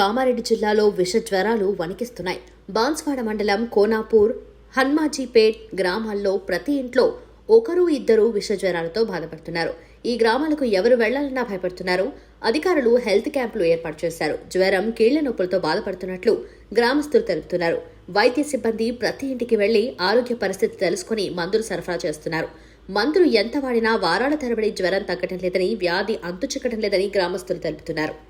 కామారెడ్డి జిల్లాలో విష జ్వరాలు వణికిస్తున్నాయి. బాన్స్వాడ మండలం కోనాపూర్ హన్మాజీపేట్ గ్రామాల్లో ప్రతి ఇంట్లో ఒకరు ఇద్దరు విష జ్వరాలతో బాధపడుతున్నారు. ఈ గ్రామాలకు ఎవరు వెళ్ళాలన్నా భయపడుతున్నారు. అధికారులు హెల్త్ క్యాంపులు ఏర్పాటు చేశారు. జ్వరం కీళ్ళ నొప్పులతో బాధపడుతున్నట్లు గ్రామస్తులు తెలుపుతున్నారు. వైద్య సిబ్బంది ప్రతి ఇంటికి వెళ్ళి ఆరోగ్య పరిస్థితి తెలుసుకుని మందులు సరఫరా చేస్తున్నారు. మందులు ఎంత వాడినా వారాల తరబడి జ్వరం తగ్గటం లేదని వ్యాధి అంతు లేదని గ్రామస్తులు తెలుపుతున్నారు.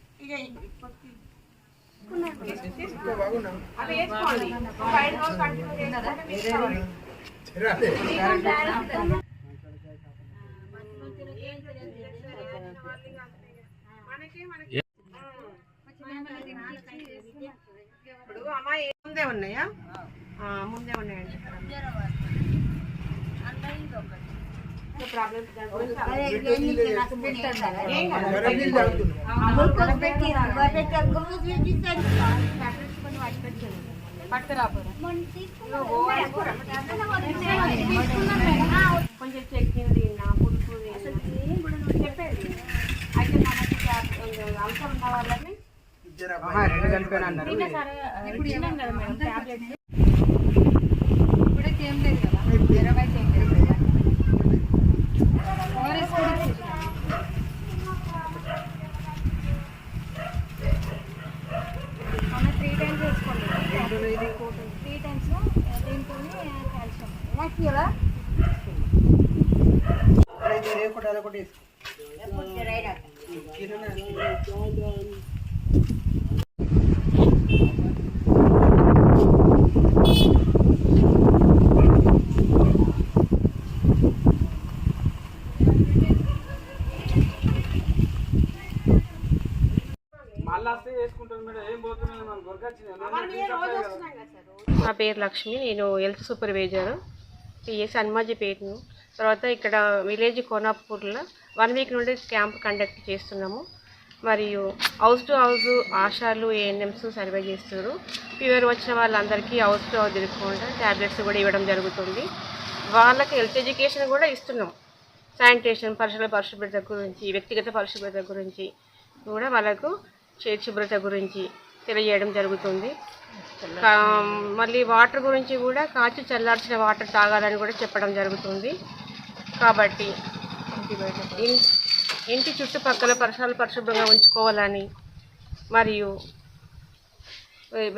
ఇప్పుడు అమ్మ ముందే ఉన్నాయా? ముందే ఉన్నాయండి. కొంచెం చట్నీ తిన్నా పులుపు చెప్పేది. అయితే మనకి అవసరం ఉన్న వాళ్ళని నిన్న సరే ఇప్పుడు మేడం టాబ్లెట్స్. త్రీ టైమ్స్ దీంతో కాల్షియం నాకు కదా నా పేరు లక్ష్మి. నేను హెల్త్ సూపర్వైజర్. పిఎస్ హనుమాజీపేటను తర్వాత ఇక్కడ విలేజ్ కోనాపూర్లో వన్ వీక్ నుండి క్యాంప్ కండక్ట్ చేస్తున్నాము. మరియు హౌస్ టు హౌస్ ఆశాలు ఏఎన్ఎంస్ సర్వే చేస్తారు ఫీవర్ వచ్చిన వాళ్ళందరికీ హౌస్ టు హౌస్ తిరగకుండా ట్యాబ్లెట్స్ కూడా ఇవ్వడం జరుగుతుంది. వాళ్ళకి హెల్త్ ఎడ్యుకేషన్ కూడా ఇస్తున్నాం. శానిటేషన్ పరిసరాల పరిశుభ్రత గురించి వ్యక్తిగత పరిశుభ్రత గురించి కూడా వాళ్ళకు శుభ్రత గురించి తెలియజేయడం జరుగుతుంది. కా- మళ్ళీ వాటర్ గురించి కూడా కాచి చల్లార్చిన వాటర్ తాగాలని కూడా చెప్పడం జరుగుతుంది. కాబట్టి ఇంటి చుట్టుపక్కల పరిసరాలు పరిశుభ్రంగా ఉంచుకోవాలని మరియు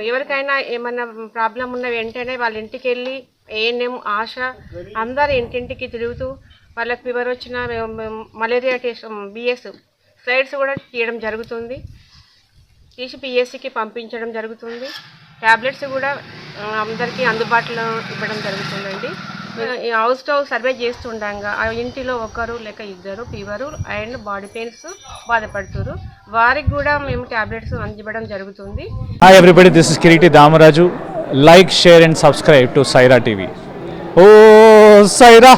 ఎవరికైనా ఏమైనా ప్రాబ్లం ఉన్న వెంటనే వాళ్ళ ఇంటికి వెళ్ళి ఏఎన్ఎం ఆశ అందరు ఇంటింటికి తిరుగుతూ వాళ్ళకి ఫీవర్ వచ్చిన మలేరియా టెస్ట్ బిఎస్ స్లైడ్స్ కూడా తీయడం జరుగుతుంది. తీసి పిఎస్సికి పంపించడం జరుగుతుంది. ట్యాబ్లెట్స్ కూడా అందరికీ అందుబాటులో ఇవ్వడం జరుగుతుందండి. హౌస్ టు హౌస్ సర్వే చేస్తుండగా ఆ ఇంటిలో ఒకరు లేక ఇద్దరు ఫీవరు అండ్ బాడీ పెయిన్స్ బాధపడుతున్నారు వారికి కూడా మేము ట్యాబ్లెట్స్ అందివ్వడం జరుగుతుంది. Hi everybody, this Kiriti Damaraju like share and subscribe to Saira TV oh Sye Raa